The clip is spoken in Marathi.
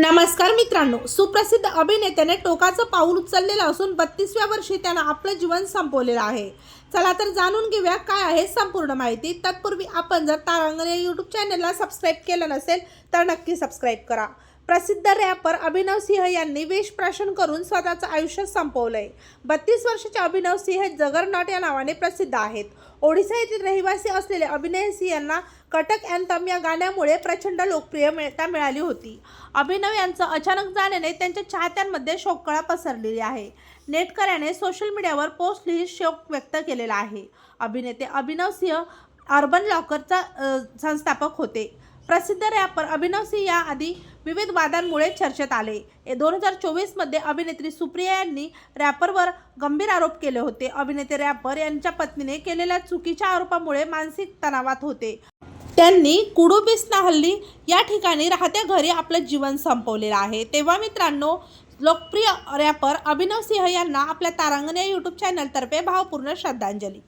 नमस्कार मित्रांनो सुप्रसिद्ध अभिनेत्याने टोकाचं पाऊल उचललेलं असून बत्तीसव्या वर्षी त्यानं आपलं जीवन संपवलेलं आहे. चला तर जाणून घेऊया काय आहे संपूर्ण माहिती. तत्पूर्वी आपण जर तारांगण या यूट्यूब चॅनलला सबस्क्राईब केलं नसेल तर नक्की सबस्क्राईब करा. प्रसिद्ध रॅपर अभिनव सिंह यांनी वेशप्राशन करून स्वतःचं आयुष्य संपवलंय. बत्तीस वर्षाचे अभिनव सिंह हे जगरनॉट या नावाने प्रसिद्ध आहेत. ओडिसा येथील रहिवासी असलेले अभिनय सिंह यांना कटक अँथम या गाण्यामुळे प्रचंड लोकप्रियता मिळाली होती. अभिनव यांचं अचानक जाण्याने त्यांच्या चाहत्यांमध्ये शोककळा पसरलेली आहे. नेटकऱ्याने सोशल मीडियावर पोस्ट लिहित शोक व्यक्त केलेला आहे. अभिनेते अभिनव सिंह अर्बन लॉकरचा संस्थापक होते. प्रसिद्ध रॅपर अभिनव सिंह याआधी विविध वादांमुळे चर्चेत आले. दोन हजार चोवीसमध्ये अभिनेत्री सुप्रिया यांनी रॅपरवर गंभीर आरोप केले होते. अभिनेते रॅपर यांच्या पत्नीने केलेल्या चुकीच्या आरोपामुळे मानसिक तणावात होते. त्यांनी कुडुबिस्ना हल्ली या ठिकाणी राहत्या घरी आपलं जीवन संपवलेलं आहे. तेव्हा मित्रांनो लोकप्रिय रॅपर अभिनव सिंह यांना आपल्या तारांगण या यूट्यूब चॅनलतर्फे भावपूर्ण श्रद्धांजली.